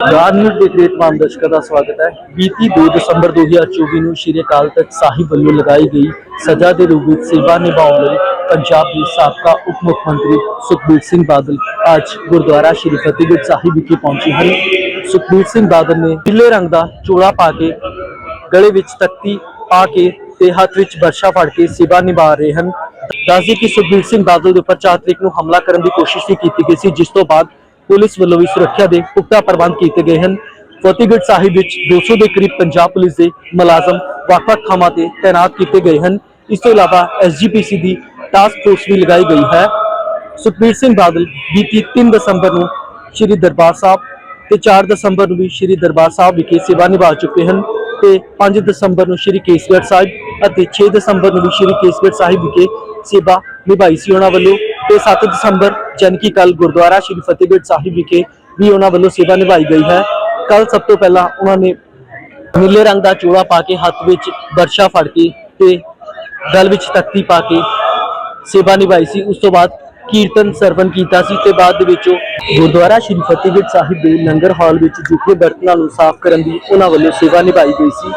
Garner ਦੇ great ਮਾਨ ਦਾ ਸਵਾਗਤ ਹੈ। ਬੀਤੀ 2 ਦਸੰਬਰ 2024 ਨੂੰ ਸ਼੍ਰੀ ਅਕਾਲ ਤਖਤ ਸਾਹਿਬ ਵੱਲੋਂ ਲਗਾਈ ਗਈ ਸਜ਼ਾ ਦੇ ਰੂਪ ਵਿੱਚ ਸੇਵਾ ਨਿਭਾਉਣ ਲਈ ਪੰਜਾਬ ਦੇ ਸਾਬਕਾ ਉਪ ਮੁੱਖ ਮੰਤਰੀ ਸੁਖਬੀਰ ਸਿੰਘ ਬਾਦਲ ਅੱਜ ਗੁਰਦੁਆਰਾ ਸ਼੍ਰੀ ਫਤਿਹਗੜ੍ਹ ਸਾਹਿਬ ਵਿਖੇ ਪਹੁੰਚੇ ਹਨ। ਸੁਖਬੀਰ ਸਿੰਘ ਬਾਦਲ ਨੇ ਪੀਲੇ ਰੰਗ ਦਾ ਚੋਲਾ ਪਾ ਕੇ ਗਲੇ ਵਿੱਚ ਤਖਤੀ ਪਾ ਕੇ ਤੇ ਹੱਥ ਵਿੱਚ ਬਰਸ਼ਾ ਫੜ ਕੇ ਸੇਵਾ ਨਿਭਾ ਰਹੇ ਹਨ। ਦੱਸਦੇ ਕਿ ਸੁਖਬੀਰ ਸਿੰਘ ਬਾਦਲ ਦੇ ਉੱਪਰ ਚਾਰ ਤਰੀਕ ਨੂੰ ਹਮਲਾ ਕਰਨ ਦੀ ਕੋਸ਼ਿਸ਼ ਵੀ ਕੀਤੀ ਗਈ ਸੀ, ਜਿਸ ਤੋਂ ਬਾਅਦ ਪੁਲਿਸ ਵੱਲੋਂ ਵੀ ਸੁਰੱਖਿਆ ਦੇ ਪੁਖਤਾ ਪ੍ਰਬੰਧ ਕੀਤੇ ਗਏ ਹਨ। ਫਤਿਹਗੜ੍ਹ ਸਾਹਿਬ ਵਿੱਚ 200 ਦੇ ਕਰੀਬ ਪੰਜਾਬ ਪੁਲਿਸ ਦੇ ਮੁਲਾਜ਼ਮ ਵੱਖ-ਵੱਖ ਥਾਵਾਂ ਤੇ ਤਾਇਨਾਤ ਕੀਤੇ ਗਏ ਹਨ। ਇਸ ਤੋਂ ਇਲਾਵਾ ਐਸਜੀਪੀਸੀ ਦੀ ਟਾਸਕ ਫੋਰਸ ਵੀ ਲਗਾਈ ਗਈ ਹੈ। ਸੁਖਬੀਰ ਸਿੰਘ ਬਾਦਲ ਬੀਤੀ 3 ਦਸੰਬਰ ਨੂੰ ਸ਼੍ਰੀ ਦਰਬਾਰ ਸਾਹਿਬ ਤੇ 4 ਦਸੰਬਰ ਨੂੰ ਵੀ ਸ਼੍ਰੀ ਦਰਬਾਰ ਸਾਹਿਬ ਵਿਖੇ ਸੇਵਾ ਨਿਭਾ ਚੁੱਕੇ ਹਨ ਤੇ 5 ਦਸੰਬਰ ਨੂੰ ਸ਼੍ਰੀ ਕੇਸਗੜ੍ਹ ਸਾਹਿਬ ਅਤੇ 6 ਦਸੰਬਰ ਨੂੰ ਵੀ ਸ਼੍ਰੀ ਕੇਸਗੜ੍ਹ ਸਾਹਿਬ ਵਿਖੇ ਸੇਵਾ ਨਿਭਾਈ ਸੀ ਉਹਨਾਂ ਵੱਲੋਂ। ਤੇ 7 ਦਸੰਬਰ ਜਨ ਕੀ ਕੱਲ ਗੁਰਦੁਆਰਾ ਸ਼੍ਰੀ ਫਤਿਹਗੜ੍ਹ ਸਾਹਿਬ ਵਿਖੇ ਵੀ ਉਹਨਾਂ ਵੱਲੋਂ ਸੇਵਾ ਨਿਭਾਈ ਗਈ ਹੈ। ਕੱਲ ਸਭ ਤੋਂ ਪਹਿਲਾਂ ਉਹਨਾਂ ਨੇ ਨੀਲੇ ਰੰਗ ਦਾ ਚੋਲਾ ਪਾ ਕੇ ਹੱਥ ਵਿੱਚ ਬਰਸ਼ਾ ਫੜ ਕੇ ਤੇ ਗਲ ਵਿੱਚ ਤਖਤੀ ਪਾ ਕੇ ਸੇਵਾ ਨਿਭਾਈ ਸੀ। ਉਸ ਤੋਂ ਬਾਅਦ ਕੀਰਤਨ ਸਰਵਨ ਕੀਤਾ ਸੀ ਤੇ ਬਾਅਦ ਦੇ ਵਿੱਚ ਗੁਰਦੁਆਰਾ ਸ਼੍ਰੀ ਫਤਿਹਗੜ੍ਹ ਸਾਹਿਬ ਦੇ ਲੰਗਰ ਹਾਲ ਵਿੱਚ ਜੁਕੇ ਬਰਤਨਾਂ ਨੂੰ ਸਾਫ਼ ਕਰਨ ਦੀ ਉਹਨਾਂ ਵੱਲੋਂ ਸੇਵਾ ਨਿਭਾਈ ਗਈ ਸੀ।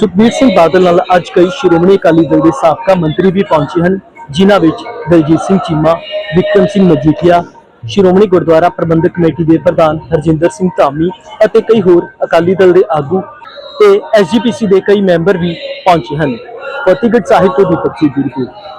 ਸੁਖਬੀਰ ਸਿੰਘ ਬਾਦਲ ਨਾਲ ਅੱਜ ਕਈ ਸ਼੍ਰੋਮਣੀ ਅਕਾਲੀ ਦਲ ਦੇ ਸਾਬਕਾ ਮੰਤਰੀ ਵੀ ਪਹੁੰਚੇ ਹਨ। ਜਿਨ੍ਹਾਂ ਵਿੱਚ ਦਲਜੀਤ ਸਿੰਘ ਚੀਮਾ, ਵਿਕਰਮ ਸਿੰਘ ਮਜੀਠੀਆ, ਸ਼੍ਰੋਮਣੀ ਗੁਰਦੁਆਰਾ ਪ੍ਰਬੰਧਕ ਕਮੇਟੀ ਦੇ ਪ੍ਰਧਾਨ ਹਰਜਿੰਦਰ ਸਿੰਘ ਧਾਮੀ ਅਤੇ ਕਈ ਹੋਰ ਅਕਾਲੀ ਦਲ ਦੇ ਆਗੂ ਤੇ ਐਸਜੀਪੀਸੀ ਦੇ ਕਈ ਮੈਂਬਰ ਵੀ ਪਹੁੰਚੇ ਹਨ। ਫਤਿਹਗੜ੍ਹ ਸਾਹਿਬ ਤੋਂ ਦੀਪਕ ਜੀ ਦੀ ਰਿਪੋਰਟ।